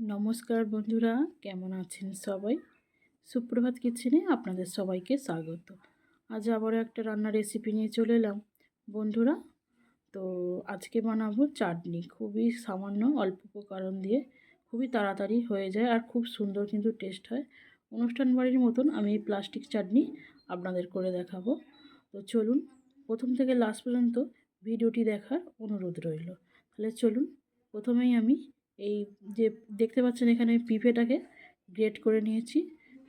নমস্কার বন্ধুরা, কেমন আছেন সবাই? সুপ্রভাত কিচেনে আপনাদের সবাইকে স্বাগত। আজ আবারও একটা রান্নার রেসিপি নিয়ে চলে এলাম। বন্ধুরা, তো আজকে বানাবো চাটনি। খুবই সামান্য, অল্প উপকরণ দিয়ে খুবই তাড়াতাড়ি হয়ে যায় আর খুব সুন্দর কিন্তু টেস্ট হয়। অনুষ্ঠান বাড়ির মতন আমি এই প্লাস্টিক চাটনি আপনাদের করে দেখাবো। তো চলুন, প্রথম থেকে লাস্ট পর্যন্ত ভিডিওটি দেখার অনুরোধ রইল। তাহলে চলুন, প্রথমেই আমি এই যে দেখতে পাচ্ছেন এখানে আমি পিঁপেটাকে গ্রেট করে নিয়েছি,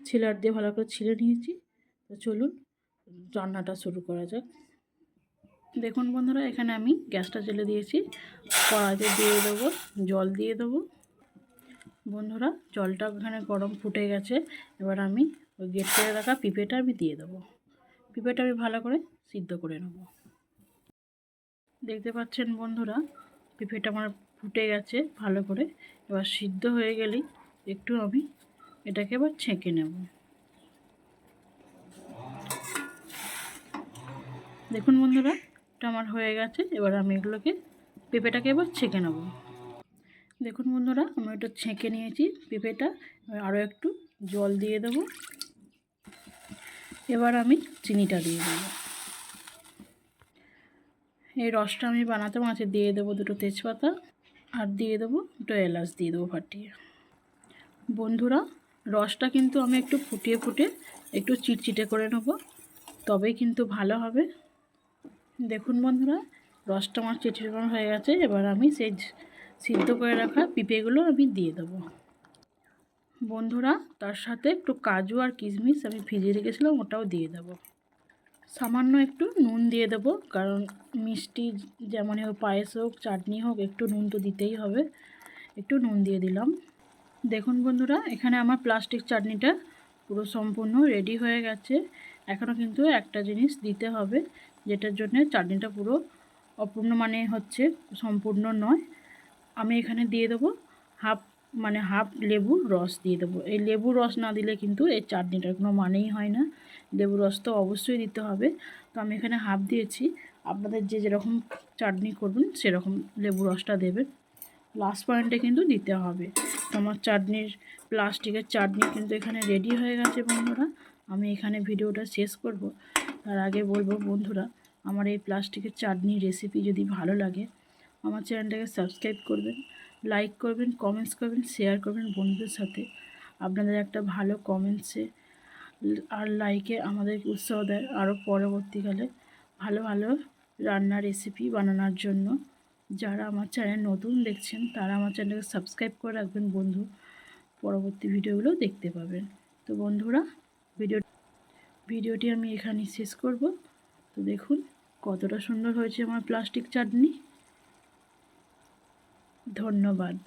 ছিলার দিয়ে ভালো করে ছিলে নিয়েছি। তো চলুন, রান্নাটা শুরু করা যাক। দেখুন বন্ধুরা, এখানে আমি গ্যাসটা জ্বেলে দিয়েছি। কড়াইতে দিয়ে দেবো, জল দিয়ে দেবো। বন্ধুরা, জলটা এখানে গরম ফুটে গেছে। এবার আমি ওই গেট করে রাখা পিঁপেটা আমি দিয়ে দেবো। পিঁপেটা আমি ভালো করে সিদ্ধ করে নেব। দেখতে পাচ্ছেন বন্ধুরা পিঁপেটা আমার ফুটে গেছে ভালো করে। এবার সিদ্ধ হয়ে গেলেই একটু আমি এটাকে এবার ছেঁকে নেব। দেখুন বন্ধুরা, এটা আমার হয়ে গেছে। এবার আমি এগুলোকে, পেঁপেটাকে এবার ছেঁকে নেব। দেখুন বন্ধুরা, আমি এটা ছেঁকে নিয়েছি পেঁপেটা। আরও একটু জল দিয়ে দেব। এবার আমি চিনিটা দিয়ে দেবো। এই রসটা আমি বানাতে মাছে দিয়ে দেবো দুটো তেজপাতা। আর দিয়ে দেবো দুটো এলাচ, দিয়ে দেবো ফাটিয়ে বন্ধুরা, রসটা কিন্তু আমি একটু ফুটিয়ে ফুটে একটু চিটচিটে করে নেব, তবে কিন্তু ভালো হবে। দেখুন বন্ধুরা, রসটা আমার চিটচিটে হয়ে গেছে, এবার আমি সেই সিদ্ধ করে রাখা পিঁপেগুলো আমি দিয়ে দেবো। বন্ধুরা, তার সাথে একটু কাজু আর কিশমিশ আমি ভিজিয়ে রেখেছিলাম, ওটাও দিয়ে দেবো। সামান্য একটু নুন দিয়ে দেব, কারণ মিষ্টি যেমন হোক, পায়েস হোক, চাটনি হোক, একটু নুন তো দিতেই হবে। একটু নুন দিয়ে দিলাম। দেখুন বন্ধুরা, এখানে আমার প্লাস্টিক চাটনিটা পুরো সম্পূর্ণ রেডি হয়ে গেছে। এখনও কিন্তু একটা জিনিস দিতে হবে, যেটার জন্য চাটনিটা পুরো অপূর্ণ মানে হচ্ছে সম্পূর্ণ নয়। আমি এখানে দিয়ে দেবো হাফ মানে হাফ লেবুর রস দিয়ে দেবো। এই লেবুর রস না দিলে কিন্তু এই চাটনিটার কোনো মানেই হয় না। লেবুর রস তো অবশ্যই দিতে হবে। তো আমি এখানে হাফ দিয়েছি। আপনাদের যে যেরকম চাটনি করবেন, সেরকম লেবু রসটা দেবেন। লাস্ট পয়েন্টে কিন্তু দিতে হবে। তো আমার চাটনির, প্লাস্টিকের চাটনি কিন্তু এখানে রেডি হয়ে গেছে বন্ধুরা। আমি এখানে ভিডিওটা শেষ করব। তার আগে বলব বন্ধুরা, আমার এই প্লাস্টিকের চাটনি রেসিপি যদি ভালো লাগে, আমার চ্যানেলটাকে সাবস্ক্রাইব করবেন লাইক করবেন কমেন্টস করবেন শেয়ার করবেন বন্ধুদের সাথে। আপনাদের একটা ভালো কমেন্টসে আর লাইকে আমাদের উৎসাহ দেয় আরও পরবর্তীকালে ভালো ভালো রান্নার রেসিপি বানানোর জন্য। যারা আমার চ্যানেল নতুন দেখছেন, তারা আমার চ্যানেলকে সাবস্ক্রাইব করে রাখবেন বন্ধু। পরবর্তী ভিডিওগুলো দেখতে পাবেন। তো বন্ধুরা ভিডিও ভিডিওটি আমি এখানেই শেষ করব। তো দেখুন, কতটা সুন্দর হয়েছে আমার প্লাস্টিক চাটনি। ধন্যবাদ।